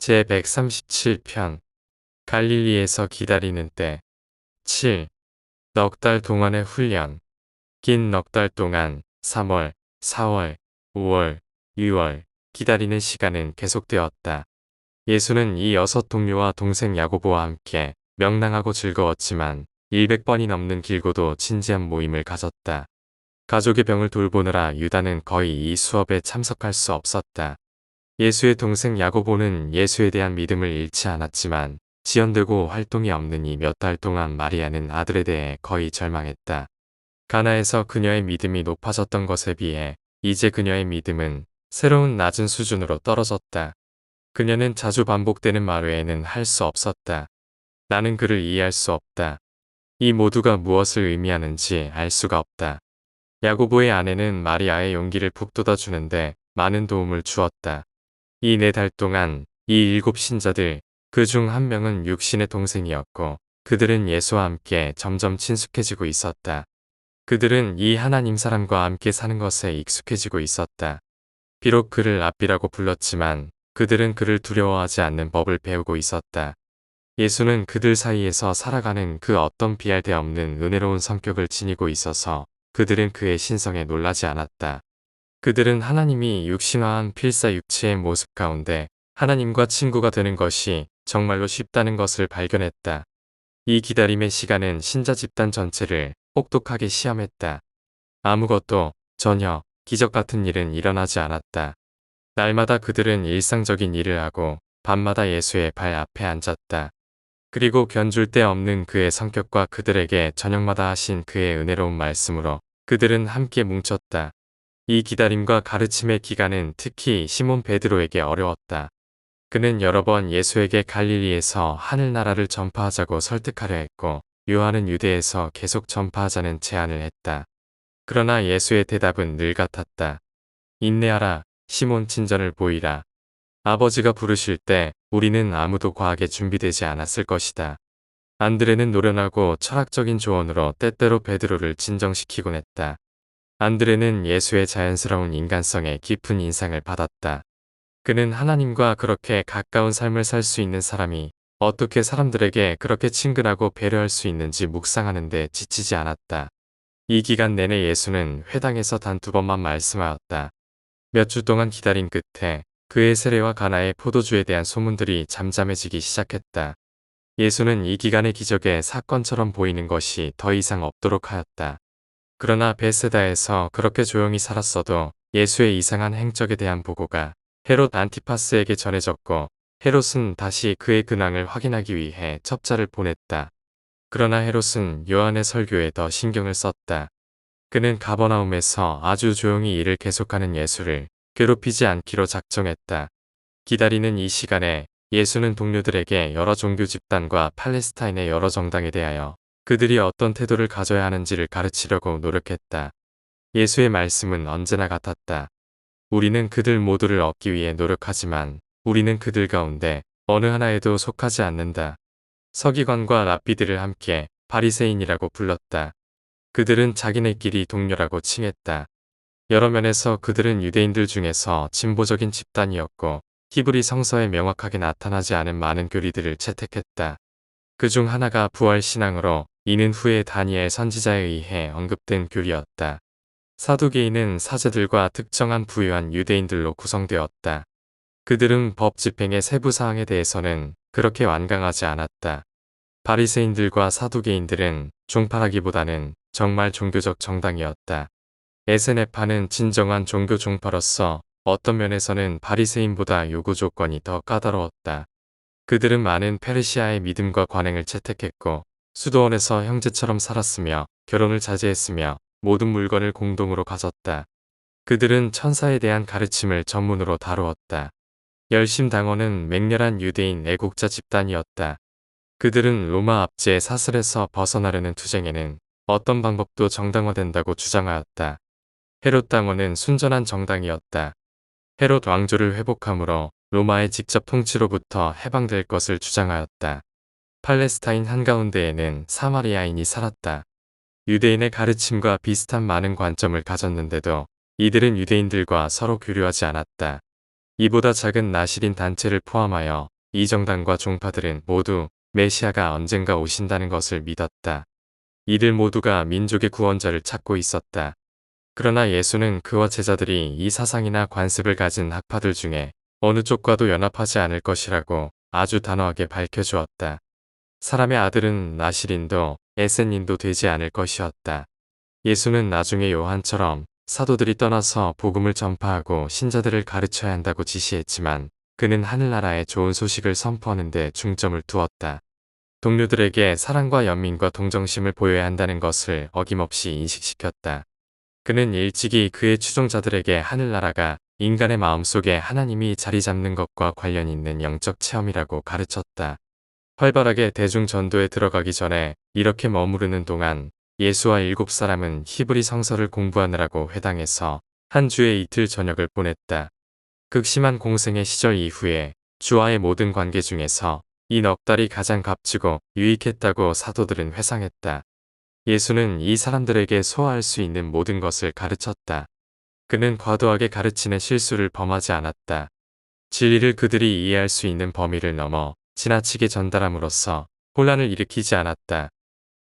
제137편 갈릴리에서 기다리는 때 7. 넉 달 동안의 훈련 긴 넉 달 동안 3월, 4월, 5월, 6월 기다리는 시간은 계속되었다. 예수는 이 여섯 동료와 동생 야고보와 함께 명랑하고 즐거웠지만 100번이 넘는 길고도 진지한 모임을 가졌다. 가족의 병을 돌보느라 유다는 거의 이 수업에 참석할 수 없었다. 예수의 동생 야고보는 예수에 대한 믿음을 잃지 않았지만 지연되고 활동이 없는 이 몇 달 동안 마리아는 아들에 대해 거의 절망했다. 가나에서 그녀의 믿음이 높아졌던 것에 비해 이제 그녀의 믿음은 새로운 낮은 수준으로 떨어졌다. 그녀는 자주 반복되는 말 외에는 할 수 없었다. 나는 그를 이해할 수 없다. 이 모두가 무엇을 의미하는지 알 수가 없다. 야고보의 아내는 마리아의 용기를 북돋아 주는데 많은 도움을 주었다. 이 네 달 동안 이 일곱 신자들 그 중 한 명은 육신의 동생이었고 그들은 예수와 함께 점점 친숙해지고 있었다. 그들은 이 하나님 사람과 함께 사는 것에 익숙해지고 있었다. 비록 그를 아비라고 불렀지만 그들은 그를 두려워하지 않는 법을 배우고 있었다. 예수는 그들 사이에서 살아가는 그 어떤 비할 데 없는 은혜로운 성격을 지니고 있어서 그들은 그의 신성에 놀라지 않았다. 그들은 하나님이 육신화한 필사 육체의 모습 가운데 하나님과 친구가 되는 것이 정말로 쉽다는 것을 발견했다. 이 기다림의 시간은 신자 집단 전체를 혹독하게 시험했다. 아무것도 전혀 기적 같은 일은 일어나지 않았다. 날마다 그들은 일상적인 일을 하고 밤마다 예수의 발 앞에 앉았다. 그리고 견줄 데 없는 그의 성격과 그들에게 저녁마다 하신 그의 은혜로운 말씀으로 그들은 함께 뭉쳤다. 이 기다림과 가르침의 기간은 특히 시몬 베드로에게 어려웠다. 그는 여러 번 예수에게 갈릴리에서 하늘나라를 전파하자고 설득하려 했고 요한은 유대에서 계속 전파하자는 제안을 했다. 그러나 예수의 대답은 늘 같았다. 인내하라, 시몬 친전을 보이라. 아버지가 부르실 때 우리는 아무도 과하게 준비되지 않았을 것이다. 안드레는 노련하고 철학적인 조언으로 때때로 베드로를 진정시키곤 했다. 안드레는 예수의 자연스러운 인간성에 깊은 인상을 받았다. 그는 하나님과 그렇게 가까운 삶을 살 수 있는 사람이 어떻게 사람들에게 그렇게 친근하고 배려할 수 있는지 묵상하는데 지치지 않았다. 이 기간 내내 예수는 회당에서 단 두 번만 말씀하였다. 몇 주 동안 기다린 끝에 그의 세례와 가나의 포도주에 대한 소문들이 잠잠해지기 시작했다. 예수는 이 기간의 기적의 사건처럼 보이는 것이 더 이상 없도록 하였다. 그러나 베세다에서 그렇게 조용히 살았어도 예수의 이상한 행적에 대한 보고가 헤롯 안티파스에게 전해졌고 헤롯은 다시 그의 근황을 확인하기 위해 첩자를 보냈다. 그러나 헤롯은 요한의 설교에 더 신경을 썼다. 그는 가버나움에서 아주 조용히 일을 계속하는 예수를 괴롭히지 않기로 작정했다. 기다리는 이 시간에 예수는 동료들에게 여러 종교 집단과 팔레스타인의 여러 정당에 대하여 그들이 어떤 태도를 가져야 하는지를 가르치려고 노력했다. 예수의 말씀은 언제나 같았다. 우리는 그들 모두를 얻기 위해 노력하지만 우리는 그들 가운데 어느 하나에도 속하지 않는다. 서기관과 랍비들을 함께 바리새인이라고 불렀다. 그들은 자기네끼리 동료라고 칭했다. 여러 면에서 그들은 유대인들 중에서 진보적인 집단이었고 히브리 성서에 명확하게 나타나지 않은 많은 교리들을 채택했다. 그 중 하나가 부활신앙으로 이는 후에 다니엘 선지자에 의해 언급된 교리였다. 사두개인은 사제들과 특정한 부유한 유대인들로 구성되었다. 그들은 법 집행의 세부 사항에 대해서는 그렇게 완강하지 않았다. 바리새인들과 사두개인들은 종파라기보다는 정말 종교적 정당이었다. 에세네파는 진정한 종교 종파로서 어떤 면에서는 바리새인보다 요구 조건이 더 까다로웠다. 그들은 많은 페르시아의 믿음과 관행을 채택했고 수도원에서 형제처럼 살았으며 결혼을 자제했으며 모든 물건을 공동으로 가졌다. 그들은 천사에 대한 가르침을 전문으로 다루었다. 열심당원은 맹렬한 유대인 애국자 집단이었다. 그들은 로마 압제의 사슬에서 벗어나려는 투쟁에는 어떤 방법도 정당화된다고 주장하였다. 헤롯 당원은 순전한 정당이었다. 헤롯 왕조를 회복함으로 로마의 직접 통치로부터 해방될 것을 주장하였다. 팔레스타인 한가운데에는 사마리아인이 살았다. 유대인의 가르침과 비슷한 많은 관점을 가졌는데도 이들은 유대인들과 서로 교류하지 않았다. 이보다 작은 나시린 단체를 포함하여 이 정당과 종파들은 모두 메시아가 언젠가 오신다는 것을 믿었다. 이들 모두가 민족의 구원자를 찾고 있었다. 그러나 예수는 그와 제자들이 이 사상이나 관습을 가진 학파들 중에 어느 쪽과도 연합하지 않을 것이라고 아주 단호하게 밝혀주었다. 사람의 아들은 나시린도 에센님도 되지 않을 것이었다. 예수는 나중에 요한처럼 사도들이 떠나서 복음을 전파하고 신자들을 가르쳐야 한다고 지시했지만 그는 하늘나라의 좋은 소식을 선포하는 데 중점을 두었다. 동료들에게 사랑과 연민과 동정심을 보여야 한다는 것을 어김없이 인식시켰다. 그는 일찍이 그의 추종자들에게 하늘나라가 인간의 마음속에 하나님이 자리 잡는 것과 관련 있는 영적 체험이라고 가르쳤다. 활발하게 대중 전도에 들어가기 전에 이렇게 머무르는 동안 예수와 일곱 사람은 히브리 성서를 공부하느라고 회당에서 한 주의 이틀 저녁을 보냈다. 극심한 공생의 시절 이후에 주와의 모든 관계 중에서 이 넉 달이 가장 값지고 유익했다고 사도들은 회상했다. 예수는 이 사람들에게 소화할 수 있는 모든 것을 가르쳤다. 그는 과도하게 가르치는 실수를 범하지 않았다. 진리를 그들이 이해할 수 있는 범위를 넘어 지나치게 전달함으로써 혼란을 일으키지 않았다.